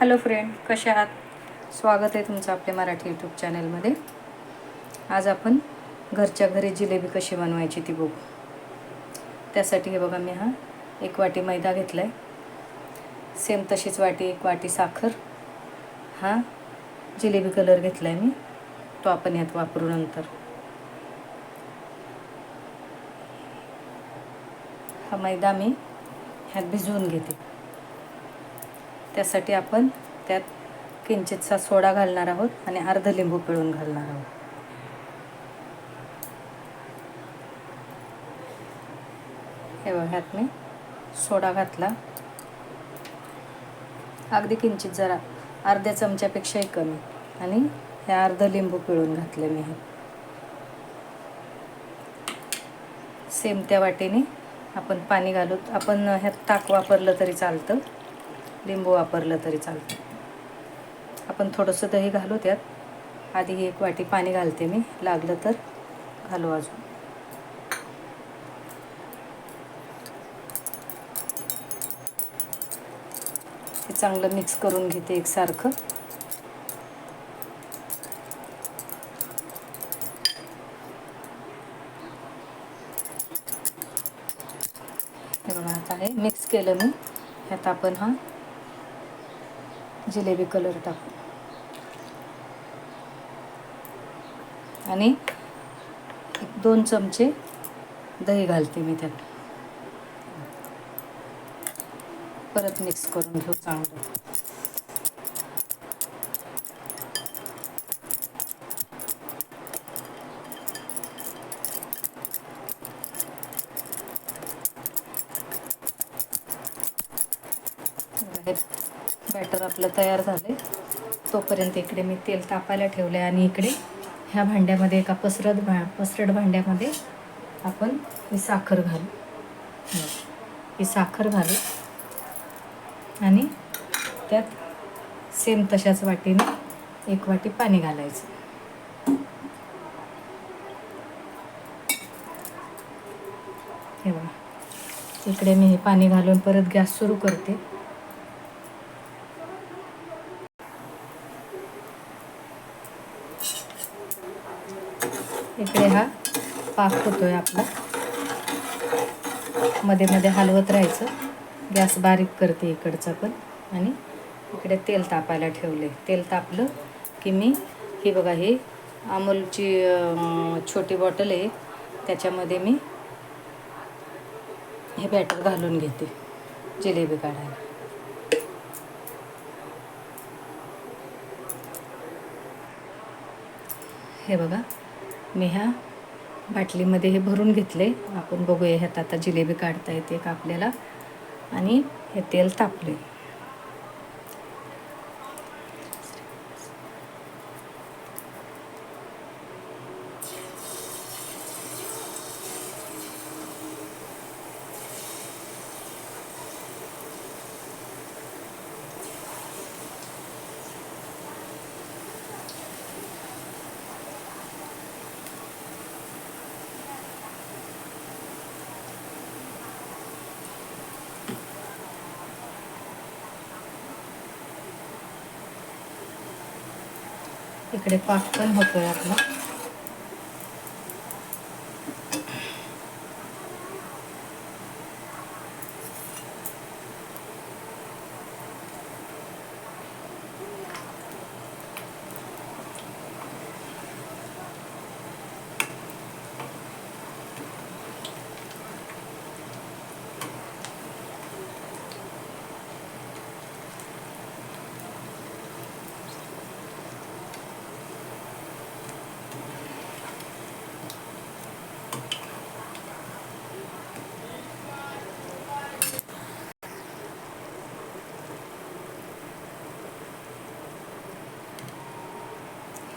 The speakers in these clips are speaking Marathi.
हॅलो फ्रेंड कसे आहात? स्वागत आहे तुमचं आपल्या मराठी यूट्यूब चॅनलमध्ये आज आपण घरच्या घरी जिलेबी कशी बनवायची ती बघू. त्यासाठी हे बघा मी हा एक वाटी मैदा घेतला आहे सेम तशीच वाटी एक वाटी साखर. हा जिलेबी कलर घेतला आहे मी. तो आपण यात वापरू नंतर. हा मैदा मी ह्यात भिजवून घेते. त्यासाठी आपण त्यात किंचितसा सोडा घालणार आहोत आणि अर्ध लिंबू पिळून घालणार आहोत. हे बघा ह्यात मी सोडा घातला. अगदी किंचित जरा अर्ध्या चमच्यापेक्षाही कमी. आणि हे अर्ध लिंबू पिळून घातले मी हे. सेम त्या वाटेने आपण पाणी घालू आपण ह्यात ताक वापरलं तरी चालतं. लिंबू वापरलं तरी चालतं. आपण थोडंसं दही घालू त्यात. आधी एक वाटी पाणी घालते मी. लागलं तर घालू अजून. हे चांगलं मिक्स करून घेते एकसारखं. हे बघा आता हे मिक्स केलं मी. ह्यात आपण हा जिलेबी कलर टाकू. आणि एक दोन चमचे दही घालते मी त्यात. परत मिक्स करून घेऊ चांगलं. बॅटर आपलं तयार झाले तोपर्यंत इकडे मी तेल तापायला ठेवलं आहे आणि इकडे ह्या भांड्यामध्ये एका पसरत भा पसरट भांड्यामध्ये आपण ही साखर घालू. ही साखर घालू. आणि त्यात सेम तशाच वाटीने एक वाटी पाणी घालायचं. हे बघा. इकडे मी हे पाणी घालून परत गॅस सुरू करते. इकडे हा पाक आहे आपला. मध्ये मध्ये हलवत राहायचं. गॅस बारीक करते इकडचा पण. आणि इकडे तेल तापायला ठेवले. तेल तापलं की मी ही बघा ही अमूलची छोटी बॉटल आहे. त्याच्यामध्ये मी हे बॅटर घालून घेते. जिलेबी काढायला. हे बघा. मी ह्या बाटलीमध्ये हे भरून घेतले. आपण बघूया ह्यात आता जिलेबी काढता येते का आपल्याला. आणि हे तेल तापले. इकडे पाक पण होतोय आपला.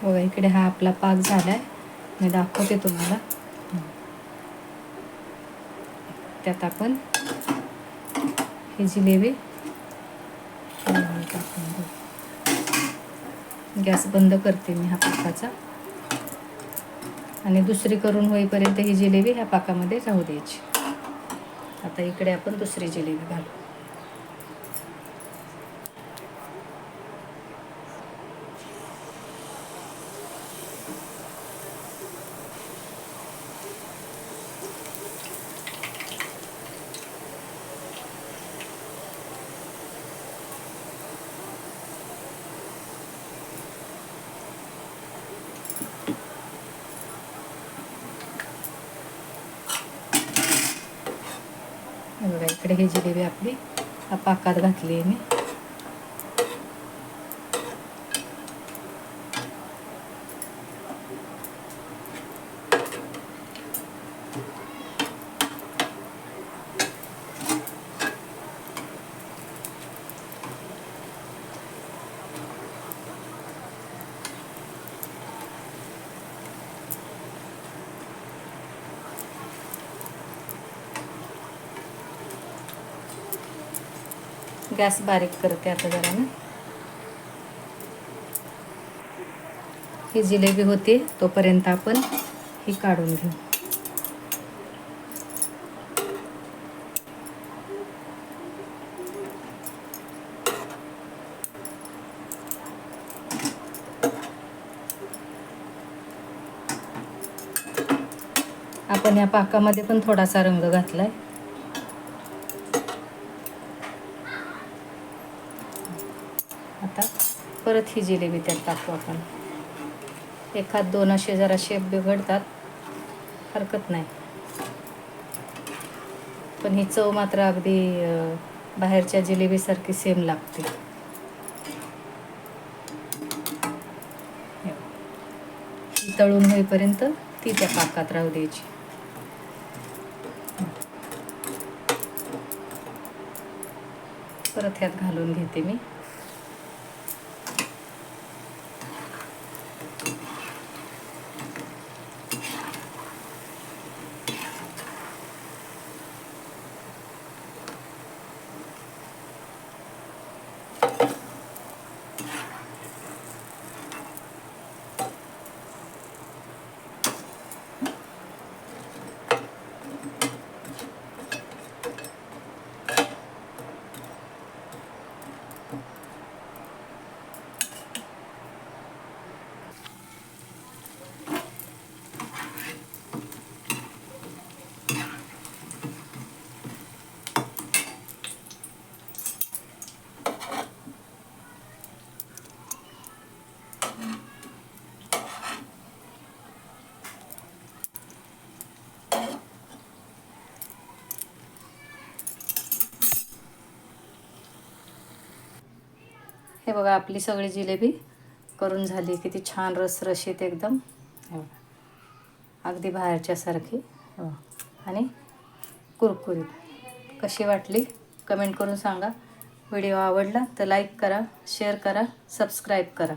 बघा इकडे हा आपला पाक आहे मी दाखवते तुम्हाला. त्यात आपण ही जिलेबी गॅस बंद करते मी हा पाकाचा. आणि दुसरी करून होईपर्यंत ही जिलेबी ह्या पाकामध्ये राहू द्यायची. आता इकडे आपण दुसरी जिलेबी घालू. इकडे ही जिलेबी आपली पाकात घातली आहे मी. गॅस बारीक करते आता जरा ना ही जिलेबी होते तोपर्यंत आपण ही काढून घेऊ. आपण या पाकामध्ये पण थोडासा रंग घातलाय. परत ही जिलेबी त्यात टाकू आपण. एखाद दोन असे जरा शेप बिघडतात हरकत नाही. पण ही चव मात्र अगदी बाहेरच्या जिलेबीसारखी सेम लागते. तळून होईपर्यंत ती त्या पाकात राहू द्यायची. परत ह्यात घालून घेते मी. हे बघा आपली सगळी जिलेबी करून झाली. किती छान रसरशीत एकदम. अगदी बाहेरच्यासारखी आणि कुरकुरीत. कशी वाटली? कमेंट करून सांगा. व्हिडिओ आवडला तर लाईक करा शेअर करा सबस्क्राईब करा.